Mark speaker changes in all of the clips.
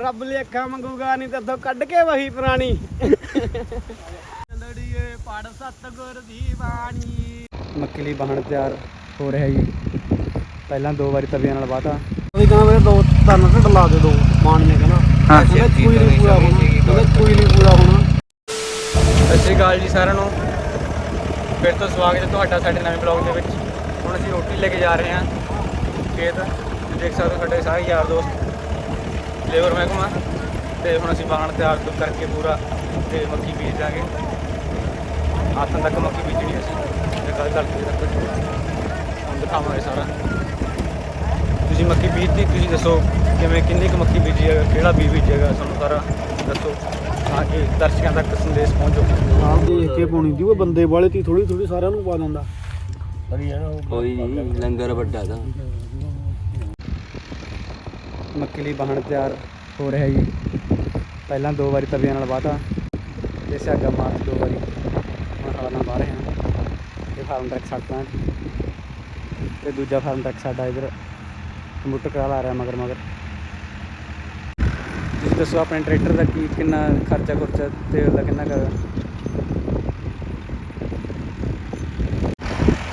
Speaker 1: ਰੱਬ ਲੇਖਾ ਮੰਗੂਗਾ ਨਹੀਂ ਤੇ ਕੱਢ ਕੇ ਵਹੀ ਪੁਰਾਣੀ। ਲੜੀਏ ਪੜ ਸਤਗੁਰ ਦੀ ਬਾਣੀ। ਮੱਕੀ ਲਈ ਬਾਹਣ ਤਿਆਰ ਹੋ ਰਿਹਾ ਜੀ। ਪਹਿਲਾਂ ਦੋ ਵਾਰੀ ਤਵੀਆਂ ਨਾਲ ਵਾਤਾ ਉਹ ਕਹਿੰਦਾ ਮੇਰੇ ਦੋ ਤਿੰਨ ਢੱਡ ਲਾ ਦੇ ਦੋ ਮਾਨ ਨੇ ਕਹਿੰਦਾ।
Speaker 2: ਹਾਂ,
Speaker 1: ਕੋਈ ਨਹੀਂ
Speaker 2: ਤੋਂ
Speaker 1: ਪੂਰਾ ਹੋਣਾ। ਕੋਈ ਨਹੀਂ ਪੂਰਾ ਹੋਣਾ।
Speaker 2: ਸਤਿ ਸ਼੍ਰੀ ਅਕਾਲ ਜੀ ਸਾਰਿਆਂ ਨੂੰ। ਫਿਰ ਤੋਂ ਸਵਾਗਤ ਹੈ ਤੁਹਾਡਾ ਸਾਡੇ ਨਵੇਂ ਬਲੌਗ ਦੇ ਵਿੱਚ। ਹੁਣ ਅਸੀਂ ਰੋਟੀ ਲੈ ਕੇ ਜਾ ਰਹੇ ਹਾਂ ਖੇਤ। ਦੇਖ ਸਕਦੇ ਹੋ ਸਾਡੇ ਸਾਰੇ ਯਾਰ ਦੋਸਤ। ਲੇਬਰ ਮਹਿਕਮਾ ਤੇ ਹੁਣ ਅਸੀਂ ਬਾਹਣ ਤਿਆਰ ਕਰਕੇ ਪੂਰਾ ਤੇ ਮੱਕੀ ਬੀਜ ਦਾਂਗੇ ਆਥਣ ਤੱਕ ਮੱਕੀ ਬੀਜਣੀ ਅਸੀਂ। ਤੇ ਕੱਲ ਤੱਕ ਤੱਕ ਹੁਣ ਦਿਖਾਵਾਂਗੇ ਸਾਰਾ। ਤੁਸੀਂ ਮੱਕੀ ਬੀਜਤੀ ਤੁਸੀਂ ਦੱਸੋ ਕਿਵੇਂ ਕਿੰਨੀ ਕੁ ਮੱਕੀ ਬੀਜੀ ਹੈ ਕਿਹੜਾ ਬੀਜ ਬੀਜੇਗਾ ਸਾਨੂੰ ਸਾਰਾ ਦੱਸੋ। ਤਾਂ ਕਿ ਦਰਸ਼ਕਾਂ ਤੱਕ ਸੰਦੇਸ਼ ਪਹੁੰਚੋ।
Speaker 1: ਆਪ ਦੇਖ ਕੇ ਪਾਉਣੀ ਦੀ ਉਹ ਬੰਦੇ ਵਾਲੇ ਤੀ ਥੋੜੀ ਥੋੜੀ ਸਾਰਿਆਂ ਨੂੰ ਪਾ ਦਿੰਦਾ।
Speaker 3: ਕੋਈ ਨਹੀਂ ਲੰਗਰ ਵੱਡਾ ਤਾਂ।
Speaker 1: ਮੱਕੀ ਲਈ ਬਾਹਣ ਤਿਆਰ ਹੋ ਰਿਹਾ ਜੀ। ਪਹਿਲਾਂ ਦੋ ਵਾਰੀ ਤਵੀਆਂ ਨਾਲ ਵਾਤਾ ਤੇ ਸਿਆਗਾ ਮਾਰ ਦੋ ਵਾਰੀ ਹੁਣ ਹਲਾ ਨਾਲ ਬਾਹ ਰਹੇ ਹਾਂ। ਇਹ ਫਾਰਮ ਟਰੱਕ ਸਾਡਾ ਤੇ ਦੂਜਾ ਫਾਰਮ ਟਰੱਕ ਸਾਡਾ ਇਧਰ ਕੰਪਿਊਟਰ ਕਰਾ ਲਾ ਰਿਹਾ ਮਗਰ ਮਗਰ। ਤੁਸੀਂ ਦੱਸੋ ਆਪਣੇ ਟਰੈਕਟਰ ਦਾ ਕੀ ਕਿੰਨਾ ਖਰਚਾ ਖੁਰਚਾ ਤੇਲ ਦਾ ਕਿੰਨਾ ਕਰ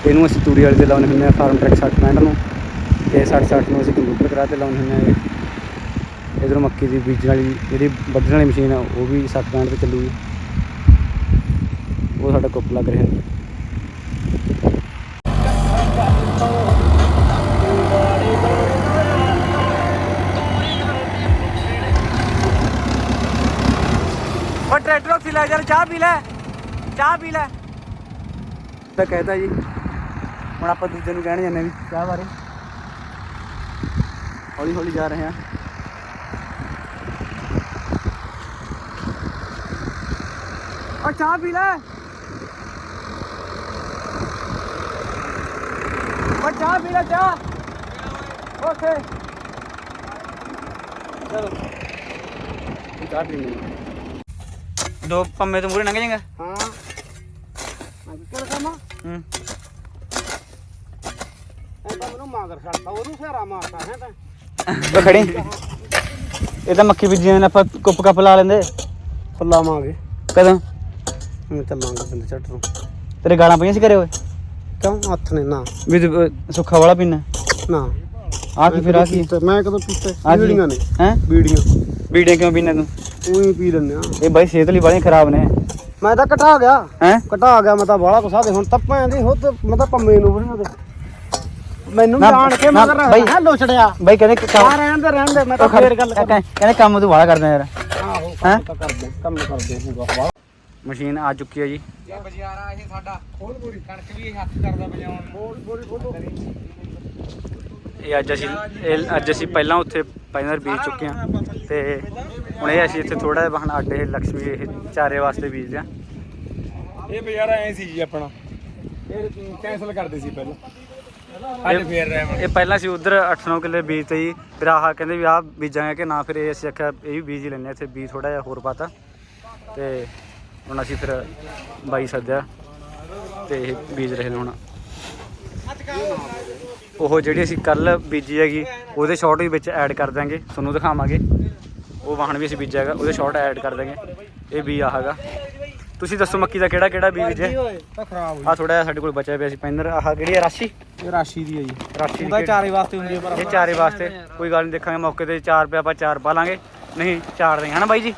Speaker 1: ਇਹਨੂੰ ਅਸੀਂ ਤੂੜੀ ਵਾਲੇ ਤੇ ਲਾਉਣੇ ਹੁੰਦੇ ਆ ਫਾਰਮ ਟਰੱਕ 60 ਨੂੰ। ਤੇ 60 60 ਨੂੰ ਅਸੀਂ ਕੰਪਿਊਟਰ ਕਰਾ ਤੇ ਲਾਉਣੇ ਹੁੰਦੇ ਆ ਇਧਰੋਂ ਮੱਕੀ ਦੀ ਬੀਜਣ ਵਾਲੀ ਜਿਹੜੀ ਵੱਢਣ ਵਾਲੀ ਮਸ਼ੀਨ ਆ ਉਹ ਵੀ 60 ਪੈਂਟ ਤੇ ਚੱਲੂਗੀ। ਉਹ ਸਾਡਾ ਕੁੱਪ ਲੱਗ ਰਿਹਾ।
Speaker 2: ਉਹ ਟਰੈਕਟਰ ਉੱਥੇ ਲੈ ਜਾ ਚਾਹ ਪੀ ਲੈ। ਚਾਹ ਪੀ ਲੈ।
Speaker 1: ਤਾਂ ਕਹਿਤਾ ਜੀ। ਹੁਣ ਆਪਾਂ ਦੂਜੇ ਨੂੰ ਕਹਿਣ ਜਾਂਦੇ ਵੀ ਚਾਹ ਬਾਰੇ। ਹੌਲੀ ਹੌਲੀ ਜਾ ਰਹੇ ਹਾਂ।
Speaker 2: ਉਹ ਚਾਹ ਪੀ ਲੈ। ਉਹ ਚਾਹ ਪੀ ਲੈ ਚਾਹ। ਓਕੇ।
Speaker 1: ਚਲੋ। ਚਾਹ ਪੀਣੀ
Speaker 2: ਦੋ ਪੰਮੇ ਤੋਂ ਮੂਰੇ ਲੰਘ ਜਾਏਗਾ?
Speaker 1: ਹਾਂ। ਮੈਂ ਕਿਹੜਾ ਕਮਾ
Speaker 2: ਹੂੰ।
Speaker 1: ਐ ਤਾਂ ਮੈਨੂੰ ਮਾਗਰ ਛੱਡਤਾ ਉਹਨੂੰ ਸਿਆਰਾ ਮਾਰਤਾ ਹੈ ਤਾਂ।
Speaker 2: ਖੜੀ। ਇਹ ਤਾਂ ਮੱਕੀ ਬੀਜੀਆਂ ਨੇ ਆਪਾਂ ਕੁੱਪ ਕੱਪ ਲਾ ਲੈਂਦੇ।
Speaker 1: ਫੁੱਲਾਵਾਂਗੇ
Speaker 2: ਕਦੋਂ?
Speaker 1: ਹੁਣ ਚੱਲਾਂਗੇ ਪਿੰਡ ਚੱਟ ਨੂੰ
Speaker 2: ਤੇਰੇ ਗਾਲਾਂ ਪਈਆਂ ਸੀ ਘਰੇ ਓਏ?
Speaker 1: ਕਿਉਂ? ਹੱਥ ਨੇ ਨਾ।
Speaker 2: ਵੀ ਤੂੰ, ਅਹ, ਸੁੱਖਾ ਵਾਲਾ ਪੀਣਾ
Speaker 1: ਨਾ।
Speaker 2: ਆ ਕੀ ਫਿਰ ਆ ਕੀ?
Speaker 1: ਪੀਤਾ- ਮੈਂ ਕਦੋਂ ਪੀਤਾ?
Speaker 2: ਆਹ ਕੀ?
Speaker 1: ਬੀੜੀਆਂ ਨੇ।
Speaker 2: ਹੈ?
Speaker 1: ਬੀੜੀਆਂ।
Speaker 2: ਬੀੜੀਆਂ ਕਿਉਂ ਪੀਣਾ ਤੂੰ?
Speaker 1: ਉਹੀ ਪੀ ਲੈਂਦੇ ਆ।
Speaker 2: ਇਹ ਬਾਈ ਸਿਹਤ ਲਈ ਬੜੀਆਂ ਖਰਾਬ ਨੇ।
Speaker 1: ਮੈਂ ਤਾਂ ਘਟਾ ਗਿਆ।
Speaker 2: ਹੈ?
Speaker 1: ਘਟਾ ਗਿਆ ਮੈਂ ਤਾਂ ਬਾਹਲਾ ਕੁਸਾ ਦੇ ਹੁਣ ਤੱਪਾਂ ਦੀ ਹੁੱਤ ਮੈਂ ਤਾਂ ਪੰਮੇ ਨੂੰ ਬਣੀ ਉਹਦੇ। ਮੈਨੂੰ
Speaker 2: ਨਾ-
Speaker 1: ਜਾਣ ਕੇ
Speaker 2: ਨਾ,
Speaker 1: ਮਗਰ
Speaker 2: ਬਈ।
Speaker 1: ਹੈ ਲੋਚੜਿਆ
Speaker 2: ਬਾਈ ਕਹਿੰਦੇ ਕਿ
Speaker 1: ਆ
Speaker 2: ਕੰਮ
Speaker 1: ਰਹਿਣ ਦੇ ਰਹਿਣ ਦੇ ਮੈਂ ਤਾਂ
Speaker 2: ਉਹ ਖੜ-
Speaker 1: ਫੇਰ ਗੱਲ ਕਰ।
Speaker 2: ਕਹਿੰਦੇ ਕੰਮ ਤੂੰ ਬਾਹਲਾ ਕਰਦਾ ਯਾਰ।
Speaker 1: ਆਹੋ
Speaker 2: ਹੈਂ?
Speaker 1: ਕੰਮ ਤਾਂ ਕਰਦੇ ਕੰਮ ਕਰਦੇ ਹੋਊਗਾ
Speaker 2: ਮਸ਼ੀਨ ਆ ਚੁੱਕੀ ਹੈ ਜੀ।
Speaker 3: ਇਹ ਬਜਿਆਰਾ ਇਹ ਸਾਡਾ ਖੋਲ ਪੂਰੀ ਕਣਕ ਵੀ ਹੱਥ ਕਰਦਾ ਬਜਾਉਣ
Speaker 2: ਇਹ ਅੱਜ ਅਸੀਂ ਇਹ ਅੱਜ ਅਸੀਂ ਪਹਿਲਾਂ ਉੱਥੇ ਪਹਿਲਾਂ ਬੀਜ ਚੁੱਕੇ ਹਾਂ। ਤੇ ਹੁਣ ਇਹ ਅਸੀਂ ਇੱਥੇ ਥੋੜਾ ਜਿਹਾ ਬਹਾਨਾ ਅੱਡੇ ਲక్ష్ਮੀ ਇਹ ਚਾਰੇ ਵਾਸਤੇ ਬੀਜਦੇ ਹਾਂ।
Speaker 3: ਇਹ ਬਜਿਆਰਾ ਐ ਸੀ ਜੀ ਆਪਣਾ। ਇਹ ਕੈਨਸਲ ਕਰਦੇ ਸੀ ਪਹਿਲਾਂ। ਅੱਜ ਫੇਰ ਰਹੇ
Speaker 2: ਇਹ ਪਹਿਲਾਂ ਅਸੀਂ ਉਧਰ 8-9 ਕਿੱਲੇ ਬੀਜਤੇ ਜੀ। ਫਿਰ ਆਹ ਕਹਿੰਦੇ ਵੀ ਆਹ ਬੀਜਾਂਗੇ ਕਿ ਨਾ ਫਿਰ ਇਹ ਅਸੀਂ ਆਖਿਆ ਇਹ ਵੀ ਬੀਜ ਹੀ ਲੈਂਦੇ ਹਾਂ ਇੱਥੇ ਬੀਜ ਥੋੜਾ ਜਿਹਾ ਹੋਰ ਪਾਤਾ। ਤੇ ਹੁਣ ਅਸੀਂ ਫਿਰ ਬਾਈ ਸੱਦਿਆ ਤੇ ਇਹ ਬੀਜ ਰਹੇ ਨੇ ਹੁਣ। ਉਹ ਜਿਹੜੀ ਅਸੀਂ ਕੱਲ ਬੀਜੀ ਹੈਗੀ ਉਹਦੇ ਸ਼ਾਰਟ ਵੀ ਵਿੱਚ ਐਡ ਕਰ ਦਾਂਗੇ ਤੁਹਾਨੂੰ ਦਿਖਾਵਾਂਗੇ। ਉਹ ਵਾਹਣ ਵੀ ਅਸੀਂ ਬੀਜਿਆ ਹੈਗਾ ਉਹਦੇ ਸ਼ਾਰਟ ਐਡ ਕਰ ਦਾਂਗੇ ਇਹ ਵੀ ਆ ਹੈਗਾ। ਤੁਸੀਂ ਦੱਸੋ ਮੱਕੀ ਦਾ ਕਿਹੜਾ ਕਿਹੜਾ ਬੀਜ ਹੈ
Speaker 1: ਤਾਂ ਖਰਾਬ
Speaker 2: ਆ ਥੋੜਾ ਜਿਹਾ ਸਾਡੇ ਕੋਲ ਬਚਿਆ ਪਿਆ ਸੀ ਪੈਂਦਰ ਆਹ ਕਿਹੜੀ ਹੈ? ਰਾਸ਼ੀ?
Speaker 1: ਇਹ ਰਾਸ਼ੀ ਦੀ ਹੈ ਜੀ।
Speaker 2: ਰਾਸ਼ੀ ਦੀ
Speaker 1: ਉਹਦਾ? ਚਾਰੇ ਵਾਸਤੇ ਹੁੰਦੀ ਹੈ ਪਰ
Speaker 2: ਇਹ ਚਾਰੇ ਵਾਸਤੇ। ਕੋਈ ਗੱਲ ਨਹੀਂ ਦੇਖਾਂਗੇ ਮੌਕੇ ਤੇ ਚਾਰ ਪਿਆ ਆਪਾਂ ਚਾਰ ਪਾ ਲਾਂਗੇ। ਨਹੀਂ ਚਾਰ ਦੇ ਹਨਾ ਬਾਈ ਜੀ?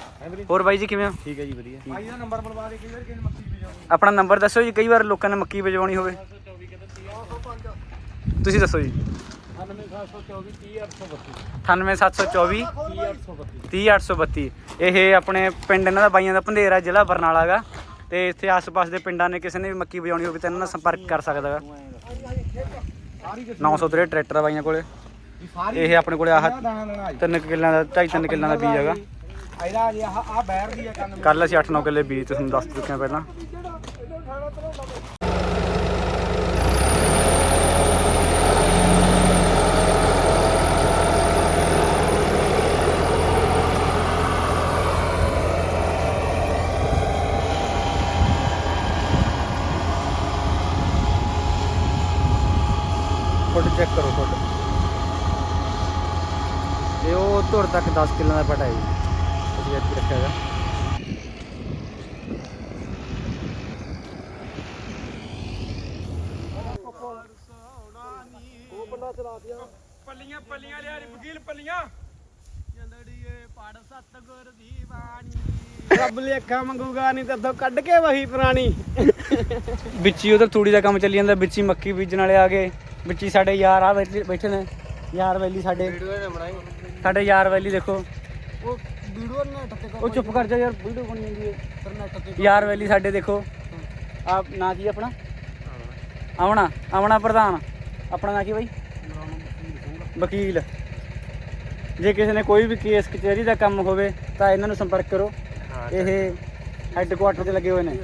Speaker 2: ਹੋਰ ਬਾਈ ਜੀ ਕਿਵੇਂ ਹੋ?
Speaker 1: ਠੀਕ ਹੈ ਜੀ ਵਧੀਆ।
Speaker 3: ਭਾਈ ਦਾ ਨੰਬਰ ਬਲਵਾ ਦੇ ਕਈ ਵਾਰ ਕਿਸੇ ਮੱਕੀ ਵੀ ਜਾਉਂਦੀ
Speaker 2: ਆਪਣਾ ਨੰਬਰ ਦੱਸੋ ਜੀ ਕਈ ਵਾਰ ਲੋਕਾਂ ਨੇ ਮੱਕੀ ਵਜਵਾਉਣੀ ਹੋਵੇ। ਤੁਸੀਂ ਦੱਸੋ ਜੀ। 98724 30832 ਇਹ ਆਪਣੇ ਪਿੰਡ ਇਹਨਾਂ ਦਾ ਬਾਈਆਂ ਦਾ ਭੰਦੇਰਾ ਜ਼ਿਲ੍ਹਾ ਬਰਨਾਲਾ ਗਾ ਤੇ ਇੱਥੇ ਆਸ-ਪਾਸ ਦੇ ਪਿੰਡਾਂ ਨੇ ਕਿਸੇ ਨੇ ਵੀ ਮੱਕੀ ਵਜਾਉਣੀ ਹੋਵੇ ਤਾਂ ਇਹਨਾਂ ਨਾਲ ਸੰਪਰਕ ਕਰ ਸਕਦਾ ਗਾ 903 ਟਰੈਕਟਰ ਬਾਈਆਂ ਕੋਲੇ। ਇਹ ਆਪਣੇ ਕੋਲੇ ਆਹ
Speaker 3: ਦਾਣਾ ਦੇਣਾ
Speaker 2: ਤਿੰਨ ਕੁ ਕਿੱਲਿਆਂ ਦਾ ਢਾਈ ਤਿੰਨ ਕਿੱਲਿਆਂ ਦਾ ਬੀਜ ਹੈਗਾ।
Speaker 3: ਇਹਦਾ ਜੀ ਆਹ ਆ ਬੈਰ ਦੀ ਆ ਕੰਨ
Speaker 2: ਕੱਲ ਅਸੀਂ 8-9 ਕਿੱਲੇ ਬੀਜ ਤੁਹਾਨੂੰ ਦੱਸ ਚੁੱਕੇ ਹਾਂ ਪਹਿਲਾਂ। ਫੋਟੋ ਚੈੱਕ ਕਰੋ ਫੋਟੋ। ਇਹ ਉਹ ਧੁਰ ਤੱਕ 10 ਕਿੱਲਾਂ ਦਾ ਪਟਾ ਹੈ ਜੀ ਅਸੀਂ ਇੱਥੇ ਰੱਖਿਆ ਹੈਗਾ
Speaker 3: ਪੱਲੀਆਂ ਪੱਲੀਆਂ ਲਿਆ ਵਕੀਲ ਪੱਲੀਆਂ।
Speaker 1: ਰੱਬ ਲੇਖਾ ਮੰਗੂਗਾ ਨਹੀਂ ਤੇ ਕੱਢ ਕੇ ਵਹੀ ਪੁਰਾਣੀ।
Speaker 2: ਵਿੱਚ ਹੀ ਉਧਰ ਤੂੜੀ ਦਾ ਕੰਮ ਚੱਲੀ ਜਾਂਦਾ ਵਿੱਚ ਹੀ ਮੱਕੀ ਬੀਜਣ ਵਾਲੇ ਆ ਗਏ। ਵਿੱਚ ਹੀ ਸਾਡੇ ਯਾਰ ਆ ਬੈਠੇ ਬੈਠੇ ਨੇ। ਯਾਰ ਵੈਲੀ ਸਾਡੇ ਸਾਡੇ ਯਾਰ ਵੈਲੀ ਦੇਖੋ।
Speaker 1: ਉਹ ਵੀਡੀਓ ਨੈਟ ਤੇ
Speaker 2: ਉਹ ਚੁੱਪ ਕਰ ਜਾ ਯਾਰ ਵੀਡੀਓ ਬਣੀ ਜਾਂਦੀ ਹੈ।
Speaker 1: ਕਰ ਨੈਟ ਤੇ
Speaker 2: ਯਾਰ ਵੈਲੀ ਸਾਡੇ ਦੇਖੋ। ਆਪ ਨਾਂ ਕੀ ਆਪਣਾ? ਆਵਣਾ ਆਵਣਾ ਪ੍ਰਧਾਨ। ਆਪਣਾ ਨਾਂ ਕੀ ਬਾਈ? ਵਕੀਲ ਜੇ ਕਿਸੇ ਨੇ ਕੋਈ ਵੀ ਕੇਸ ਕਚਹਿਰੀ ਦਾ ਕੰਮ ਹੋਵੇ ਤਾਂ ਇਹਨਾਂ ਨੂੰ ਸੰਪਰਕ ਕਰੋ। ਇਹ ਹੈੱਡਕੁਆਟਰ ਤੇ ਲੱਗੇ ਹੋਏ ਨੇ।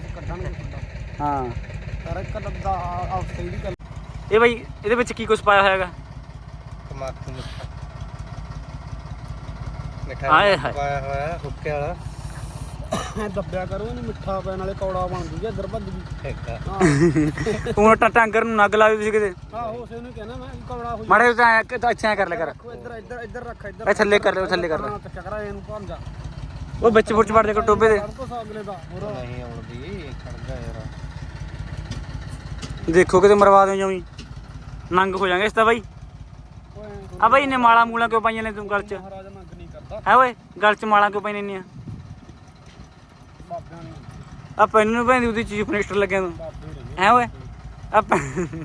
Speaker 2: ਹਾਂ।
Speaker 1: ਦਾ ਆਫ ਸਹੀ
Speaker 2: ਇਹ ਬਾਈ ਇਹਦੇ ਵਿੱਚ ਕੀ ਕੁਝ ਪਾਇਆ ਹੋਇਆ ਹੈਗਾ?
Speaker 4: ਤਮਾਕੂ ਮਿੱਠਾ
Speaker 2: ਹਾਏ
Speaker 4: ਮਿੱਠਾ
Speaker 2: ਹਾਏ।
Speaker 4: ਪਾਇਆ ਹੋਇਆ ਹੁੱਕੇ ਵਾਲਾ।
Speaker 1: ਦੱਬਿਆ ਕਰੋ ਇਹਨੂੰ ਮਿੱਠਾ ਪੈਣ ਵਾਲੇ ਕੌੜਾ ਬਣ ਜੂਗਾ ਇੱਧਰ ਭੱਜ ਗਈ
Speaker 4: ਠੀਕ
Speaker 1: ਹਾਂ।
Speaker 2: ਹੁਣ ਟਾ ਟਾਂਗਰ ਨੂੰ ਨੱਗ ਲਾਵੇ ਤੁਸੀਂ ਕਿਤੇ।
Speaker 1: ਆਹੋ ਉਸੇ ਨੂੰ ਕਹਿਣਾ ਮੈਂ ਕੌੜਾ ਹੋ
Speaker 2: ਮਾੜੇ ਤਾਂ ਐਂ ਤਾਂ ਅੱਛਾ ਐਂ ਕਰ ਲੈ ਕਰ।
Speaker 1: ਰੱਖੋ ਇੱਧਰ ਇੱਧਰ ਇੱਧਰ ਰੱਖ ਇੱਧਰ
Speaker 2: ਇਹ ਥੱਲੇ ਕਰ ਲਿਓ ਥੱਲੇ ਕਰ ਲਿਓ
Speaker 1: ਹਾਂ ਤੇ ਚੱਕਰਾ ਇਹਨੂੰ ਭੰਨ ਜਾ।
Speaker 2: ਉਹ ਵਿੱਚ ਫੁੱਟ ਵੜ ਦੇ ਕੋ ਟੋਬੇ ਦੇ।
Speaker 1: ਕੋ ਸਾਗਲੇ ਦਾ ਹੋਰ।
Speaker 4: ਨਹੀਂ ਆਉਣਦੀ ਖੜਦਾ ਯਾਰ।
Speaker 2: ਦੇਖੋ ਕਿਤੇ ਮਰਵਾ ਦਿਓ ਜਮੀ ਨੰਗ ਹੋ ਜਾਣਗੇ ਇਸ ਤਾਂ ਬਾਈ।
Speaker 1: ਓਏ
Speaker 2: ਆ ਬਾਈ ਨੇ ਮਾਲਾ ਮੂਲਾ ਕਿਉਂ ਪਾਈਆਂ ਨੇ ਤੂੰ ਗਲ ਚ?
Speaker 1: ਮਹਾਰਾਜ
Speaker 2: ਹੈ ਓਏ ਗਲ ਚ ਮਾਲਾ ਕਿਉਂ ਪਾਈਆਂ ਨੇ
Speaker 1: ਬਾਬਿਆਂ ਨੇ।
Speaker 2: ਆ ਪੈਨ ਨੂੰ ਪੈਂਦੀ ਉਹਦੀ ਚੀਫ ਮਿਨਿਸਟਰ ਲੱਗਿਆ ਤੂੰ ਹੈ ਓਏ ਆ ਪੈ-
Speaker 1: ਨਹੀਂ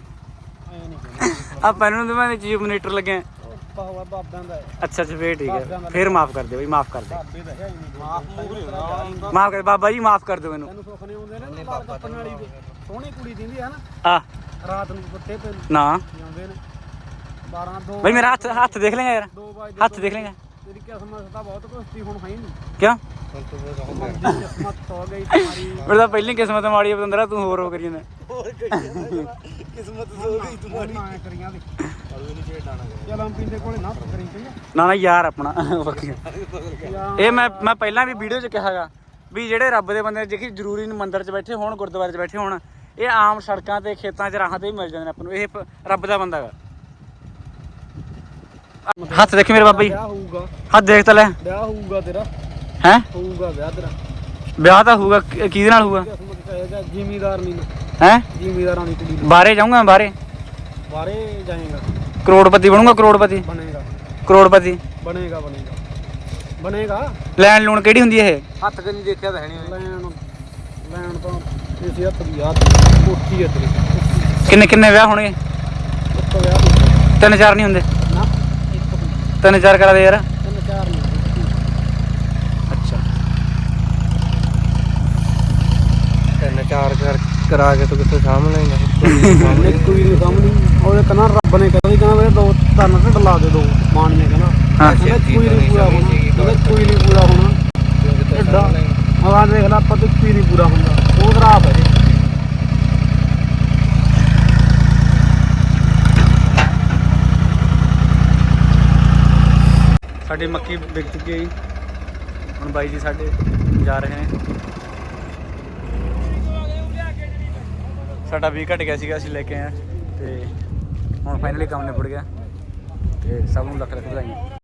Speaker 2: ਆ ਪੈਨ ਨੂੰ ਪੈਂਦੀ ਚੀਫ ਮਿਨਿਸਟਰ ਲੱਗਿਆ। ਅੱਛਾ ਅੱਛਾ ਫੇਰ ਠੀਕ ਹੈ। ਫੇਰ ਮਾਫ ਕਰ ਦੇ ਬਾਈ ਮਾਫ ਕਰ ਦੇ
Speaker 1: ਨਹੀਂ। ਮਾਫ
Speaker 2: ਕਰ ਬਾਬਾ ਜੀ ਮਾਫ ਕਰ ਦਿਓ ਮੈਨੂੰ
Speaker 1: ਤੈਨੂੰ ਸੁੱਖ ਨਹੀਂ ਆਉਂਦੇ ਨੇ ਲਾਲ ਕੱਪਣ ਵਾਲੀ ਦੇ। ਸੋਹਣੀ ਕੁੜੀ ਦਿੰਦੀ ਹੈ ਨਾ।
Speaker 2: ਆ।
Speaker 1: ਰਾਤ ਨੂੰ ਕੁੱਤੇ ਤੇ
Speaker 2: ਨਾ।
Speaker 1: ਜਾਂਦੇ ਨੇ। 12 2
Speaker 2: ਬਾਈ ਮੇਰਾ ਹੱਥ ਹੱਥ ਦੇਖ ਲੇਗਾ ਯਾਰ।
Speaker 1: 2 ਵਜੇ
Speaker 2: ਹੱਥ ਦੇਖ ਲੇਗਾ
Speaker 1: ਤੇਰੀ ਕਿਸਮਤ ਤਾਂ ਬਹੁਤ ਕੁਛ ਹੁਣ ਹੈ ਹੀ ਨਹੀਂ।
Speaker 2: ਕਿਉਂ
Speaker 4: ਹੁਣ ਤੂੰ ਬਸ ਹੋ ਗਿਆ
Speaker 1: ਦੀ ਕਿਸਮਤ ਹੋ ਗਈ ਤੁਹਾਡੀ
Speaker 2: ਮੇਰਾ ਤਾਂ ਪਹਿਲੀ ਕਿਸਮਤ ਮਾੜੀ ਆ ਬਤੰਦਰਾ ਤੂੰ ਹੋਰ ਹੋ ਕਰੀ ਜਾਂਦਾ।
Speaker 1: ਕਿਸਮਤ ਹੋ ਗਈ ਤੁਹਾਡੀ ਨਾ ਐਂ ਕਰੀਆਂ ਦੇ ਚਲ ਅੰਪੀ ਦੇ ਕੋਲੇ ਨਾ ਕਰੀ ਚੰਗਾ
Speaker 2: ਨਾ ਨਾ ਯਾਰ ਆਪਣਾ ਬਾਕੀ ਇਹ ਮੈਂ ਮੈਂ ਪਹਿਲਾਂ ਵੀ ਵੀਡੀਓ 'ਚ ਕਿਹਾਗਾ ਵੀ ਜਿਹੜੇ ਰੱਬ ਦੇ ਬੰਦੇ ਜਿਹੜੇ ਜ਼ਰੂਰੀ ਨਹੀਂ ਮੰਦਿਰ 'ਚ ਬੈਠੇ ਹੋਣ ਗੁਰਦੁਆਰੇ 'ਚ ਬੈਠੇ ਹੋਣ ਇਹ ਆਮ ਸੜਕਾਂ ਤੇ ਖੇਤਾਂ 'ਚ ਰਾਹਾਂ ਤੇ ਵੀ ਮਿਲ ਜਾਂਦੇ ਨੇ ਆਪਾਂ ਨੂੰ। ਇਹ ਪ- ਰੱਬ ਦਾ ਬੰਦਾ ਹੈਗਾ। ਹੱਥ ਦੇਖੀ ਮੇਰੇ ਬਾਬਾ ਜੀ।
Speaker 1: ਵਿਆਹ ਹੋਊਗਾ।
Speaker 2: ਹੱਥ ਦੇਖ ਤਾਂ ਲੈ।
Speaker 1: ਵਿਆਹ ਹੋਊਗਾ ਤੇਰਾ।
Speaker 2: ਹੈ?
Speaker 1: ਹੋਊਗਾ ਵਿਆਹ ਤੇਰਾ।
Speaker 2: ਵਿਆਹ ਤਾਂ ਹੋਊਗਾ। ਕਿ- ਕਿਹਦੇ ਨਾਲ ਹੋਊਗਾ?
Speaker 1: ਜ਼ਿਮੀਦਾਰ ਨਹੀਂ
Speaker 2: ਹੈ?
Speaker 1: ਜ਼ਿਮੀਦਾਰਾਂ ਦੀ ਕੁੜੀ ਨੂੰ।
Speaker 2: ਬਾਹਰੇ ਜਾਊਂਗਾ ਮੈਂ ਬਾਹਰੇ?
Speaker 1: ਬਾਰੇ ਜਾਏਗਾ।
Speaker 2: ਕਰੋੜਪਤੀ ਬਣੂੰਗਾ ਕਰੋੜਪਤੀ?
Speaker 1: ਬਣੇਗਾ।
Speaker 2: ਕਰੋੜਪਤੀ?
Speaker 1: ਬਣੇਗਾ ਬਣੇਗਾ। ਬਣੇਗਾ?
Speaker 2: ਲੈਣ ਲੂਣ ਕਿਹੜੀ ਹੁੰਦੀ ਹੈ ਇਹ?
Speaker 4: ਹੱਥ ਤੇ ਨਹੀਂ ਦੇਖਿਆ ਤਾਂ ਹੈ ਨਹੀਂ
Speaker 1: ਲੈਣ ਲੈਣ ਤਾਂ ਇਸੇ ਹੱਥ ਦੀ ਯਾਦ ਕੋਠੀ ਹੈ ਤੇਰੀ।
Speaker 2: ਕਿੰਨੇ ਕਿੰਨੇ ਵਿਆਹ ਹੋਣਗੇ?
Speaker 1: ਇੱਕ ਵਿਆਹ ਹੋਊਗਾ।
Speaker 2: ਤਿੰਨ ਚਾਰ ਨਹੀਂ ਹੁੰਦੇ। ਤਿੰਨ ਚਾਰ ਕਰਾ ਦੇ ਯਾਰ?
Speaker 1: ਤਿੰਨ ਚਾਰ ਨਹੀਂ
Speaker 2: ਅੱਛਾ।
Speaker 4: ਤਿੰਨ ਚਾਰ ਕਰ ਕਰਾ ਕੇ ਤੂੰ ਕਿੱਥੇ ਸਾਹਮਣੇ ਨਹੀਂ
Speaker 1: ਸਾਹਮਣੇ ਕੋਈ ਨਹੀਂ ਸਾਹਮਣੇ। ਉਹਦੇ ਕਹਿੰਦਾ ਰੱਬ ਨੇ ਕਹਿੰਦਾ ਕਹਿੰਦਾ ਮੇਰੇ ਦੋ ਤਨ ਢਿੱਡ ਲਾ ਦੇ ਦੋ ਮਾਣੀਆਂ ਕਹਿੰਦਾ।
Speaker 2: ਹਾਂ।
Speaker 1: ਕੋਈ ਨਹੀਂ ਪੂਰਾ ਹੋਣਾ। ਕਹਿੰਦਾ ਕੋਈ ਨਹੀਂ ਪੂਰਾ ਹੋਣਾ। ਢਿੱਡਾ ਆਵਾਂ ਦੇਖ ਲੈ ਆਪਾਂ ਤੇ ਕੋਈ ਨਹੀਂ ਪੂਰਾ ਹੁੰਦਾ। ਉਹ ਖਰਾਬ ਹੈ ਜੀ।
Speaker 2: ਸਾਡੀ ਮੱਕੀ ਵਿਕ ਚੁੱਕੀ ਹੈ ਜੀ। ਹੁਣ ਬਾਈ ਜੀ ਸਾਡੇ ਜਾ ਰਹੇ ਨੇ। ਸਾਡਾ ਵੀ ਘਟ ਗਿਆ ਸੀਗਾ, ਅਸੀਂ ਲੈ ਕੇ ਆਏ ਹਾਂ। ਤੇ ਹੁਣ ਫਾਈਨਲੀ ਕੰਮ ਨਿਬੜ ਗਿਆ। ਤੇ ਸਭ ਨੂੰ ਲੱਖ ਲੱਖ ਵਧਾਈਆਂ।